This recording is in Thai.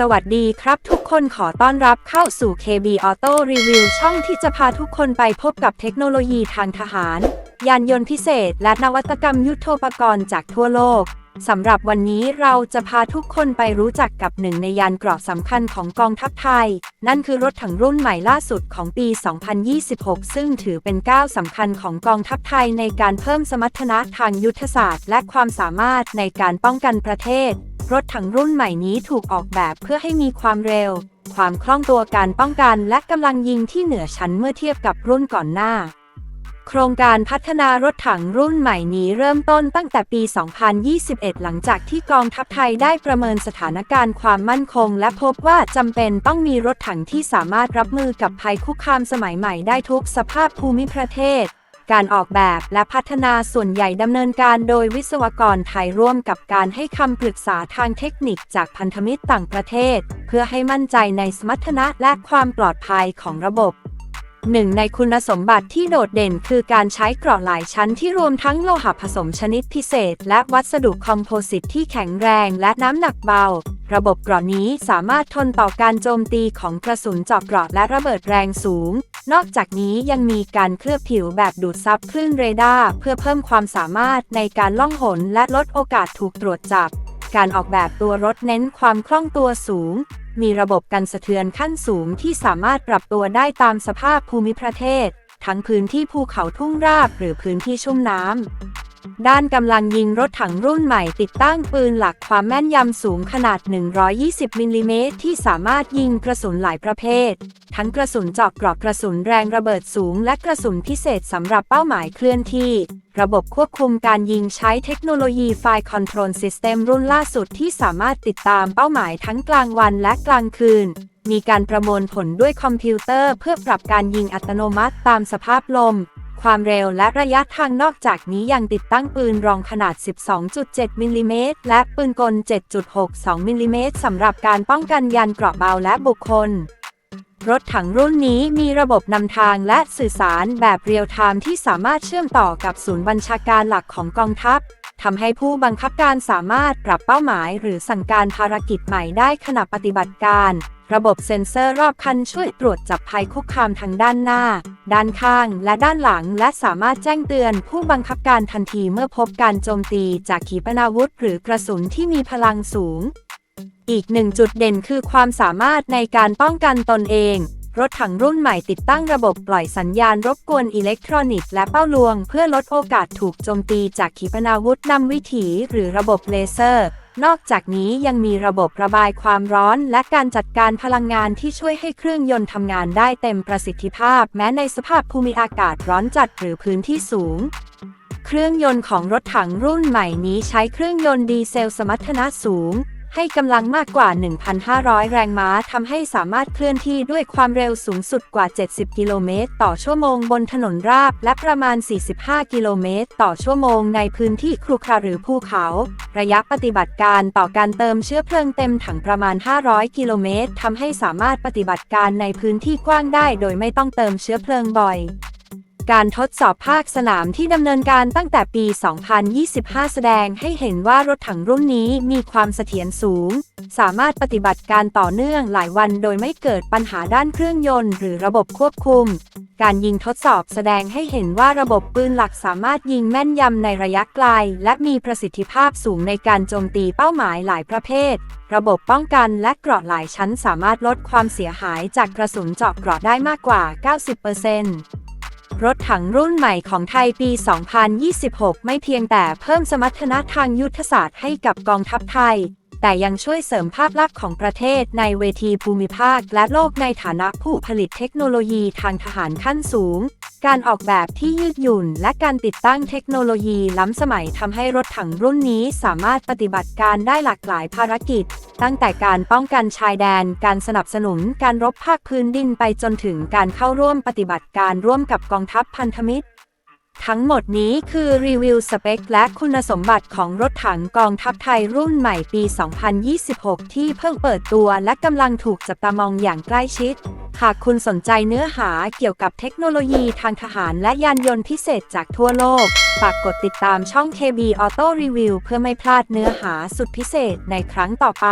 สวัสดีครับทุกคนขอต้อนรับเข้าสู่ KB Auto Review ช่องที่จะพาทุกคนไปพบกับเทคโนโลยีทางทหาร ยานยนต์พิเศษ และนวัตกรรมยุทโธปกรณ์จากทั่วโลก สำหรับวันนี้เราจะพาทุกคนไปรู้จักกับหนึ่งในยานเกราะสำคัญของกองทัพไทย นั่นคือรถถังรุ่นใหม่ล่าสุดของปี 2026 ซึ่งถือเป็นก้าวสำคัญของกองทัพไทยในการเพิ่มสมรรถนะทางยุทธศาสตร์ และความสามารถในการป้องกันประเทศ รถถังรุ่นใหม่นี้ถูกออกแบบเพื่อให้มีความเร็ว ความคล่องตัวการป้องกัน และกำลังยิงที่เหนือชั้นเมื่อเทียบกับรุ่นก่อนหน้า โครงการพัฒนารถถังรุ่นใหม่นี้เริ่มต้นตั้งแต่ปี 2021 หลังจากที่กองทัพไทยได้ประเมินสถานการณ์ความมั่นคง และพบว่าจำเป็นต้องมีรถถังที่สามารถรับมือกับภัยคุกคามสมัยใหม่ได้ทุกสภาพภูมิประเทศ การออกแบบและพัฒนาส่วนใหญ่ดำเนินการโดยวิศวกรไทยร่วมกับการให้คำปรึกษาทางเทคนิคจากพันธมิตรต่างประเทศ เพื่อให้มั่นใจในสมรรถนะและความปลอดภัยของระบบ หนึ่งในคุณสมบัติที่โดดเด่นคือการใช้เกราะหลายชั้นที่รวมทั้งโลหะผสมชนิดพิเศษ และวัสดุคอมโพสิตที่แข็งแรงและน้ำหนักเบา ระบบเกราะนี้สามารถทนต่อการโจมตีของกระสุนเจาะเกราะและระเบิดแรงสูง นอกจากนี้ยังมีการเคลือบผิวแบบดูดซับคลื่นเรดาร์เพื่อเพิ่มความสามารถในการล่องหนและลดโอกาสถูกตรวจจับ การออกแบบตัวรถเน้นความคล่องตัวสูง มีระบบกันสะเทือนขั้นสูงที่สามารถปรับตัวได้ตามสภาพภูมิประเทศ ทั้งพื้นที่ภูเขาทุ่งราบหรือพื้นที่ชุ่มน้ำ ด้านกำลังยิงรถถังรุ่นใหม่ติดตั้งปืนหลักความแม่นยำสูงขนาด 120 มิลลิเมตรที่สามารถยิงกระสุนหลายประเภท ทั้งกระสุนเจาะเกราะกระสุนแรงระเบิดสูง และกระสุนพิเศษสำหรับเป้าหมายเคลื่อนที่ ระบบควบคุมการยิงใช้เทคโนโลยีไฟคอนโทรลซิสเต็มรุ่นล่าสุดที่สามารถติดตามเป้าหมายทั้งกลางวันและกลางคืนมีการประมวลผลด้วยคอมพิวเตอร์เพื่อปรับการยิงอัตโนมัติตามสภาพลม ความเร็วและระยะทางนอกจากนี้ยังติดตั้งปืนรองขนาด 12.7 มิลลิเมตร และปืนกล 7.62 มิลลิเมตรสำหรับการป้องกันยานเกราะเบาและบุคคล รถถังรุ่นนี้มีระบบนำทางและสื่อสารแบบเรียลไทม์ที่สามารถเชื่อมต่อกับศูนย์บัญชาการหลักของกองทัพ ทำให้ผู้บังคับการสามารถปรับเป้าหมายหรือสั่งการภารกิจใหม่ได้ขณะปฏิบัติการ ระบบเซ็นเซอร์รอบคันช่วยตรวจจับภัยคุกคามทางด้านหน้า ด้านข้าง และด้านหลัง และสามารถแจ้งเตือนผู้บังคับการทันทีเมื่อพบการโจมตีจากขีปนาวุธ หรือกระสุนที่มีพลังสูง อีกหนึ่งจุดเด่นคือความสามารถในการป้องกันตนเอง รถถังรุ่นใหม่ติดตั้งระบบปล่อยสัญญาณรบกวนอิเล็กทรอนิกส์และเป้าลวง เพื่อลดโอกาสถูกโจมตีจากขีปนาวุธนำวิถีหรือระบบเลเซอร์ นอกจากนี้ยังมีระบบระบายความร้อนและการจัดการพลังงานที่ช่วยให้เครื่องยนต์ทำงานได้เต็มประสิทธิภาพ แม้ในสภาพภูมิอากาศร้อนจัดหรือพื้นที่สูงเครื่องยนต์ของรถถังรุ่นใหม่นี้ใช้เครื่องยนต์ดีเซลสมรรถนะสูง ให้กำลังมากกว่า 1,500 แรงม้าทำให้สามารถเคลื่อนที่ด้วยความเร็วสูงสุดกว่า 70 กิโลเมตรต่อชั่วโมงบนถนนราบ และประมาณ 45 กิโลเมตรต่อชั่วโมงในพื้นที่ครุขระหรือภูเขา ระยะปฏิบัติการต่อการเติมเชื้อเพลิงเต็มถังประมาณ 500 กิโลเมตรทำให้สามารถปฏิบัติการในพื้นที่กว้างได้โดยไม่ต้องเติมเชื้อเพลิงบ่อย การทดสอบภาคสนามที่ดำเนินการตั้งแต่ปี 2025 แสดงให้เห็นว่ารถถังรุ่นนี้มีความเสถียรสูง สามารถปฏิบัติการต่อเนื่องหลายวันโดยไม่เกิดปัญหาด้านเครื่องยนต์หรือระบบควบคุม การยิงทดสอบแสดงให้เห็นว่าระบบปืนหลักสามารถยิงแม่นยำในระยะไกล และมีประสิทธิภาพสูงในการโจมตีเป้าหมายหลายประเภท ระบบป้องกันและเกราะหลายชั้นสามารถลดความเสียหายจากกระสุนเจาะเกราะได้มากกว่า 90% รถถังรุ่นใหม่ของไทยปี 2026 ไม่เพียงแต่เพิ่มสมรรถนะทางยุทธศาสตร์ให้กับกองทัพไทย แต่ยังช่วยเสริมภาพลักษณ์ของประเทศในเวทีภูมิภาคและโลกในฐานะผู้ผลิตเทคโนโลยีทางทหารขั้นสูง การออกแบบที่ยืดหยุ่น และการติดตั้งเทคโนโลยีล้ำสมัยทำให้รถถังรุ่นนี้สามารถปฏิบัติการได้หลากหลายภารกิจ ตั้งแต่การป้องกันชายแดน การสนับสนุนการรบภาคพื้นดินไปจนถึงการเข้าร่วมปฏิบัติการร่วมกับกองทัพพันธมิตร ทั้งหมดนี้คือรีวิวสเปคและคุณสมบัติของรถถังกองทัพไทยรุ่นใหม่ปี 2026 ที่เพิ่งเปิดตัวและกำลังถูกจับตามองอย่างใกล้ชิด หากคุณสนใจเนื้อหาเกี่ยวกับเทคโนโลยีทางทหารและยานยนต์พิเศษจากทั่วโลก ฝากกดติดตามช่อง KB Auto Review เพื่อไม่พลาดเนื้อหาสุดพิเศษในครั้งต่อไป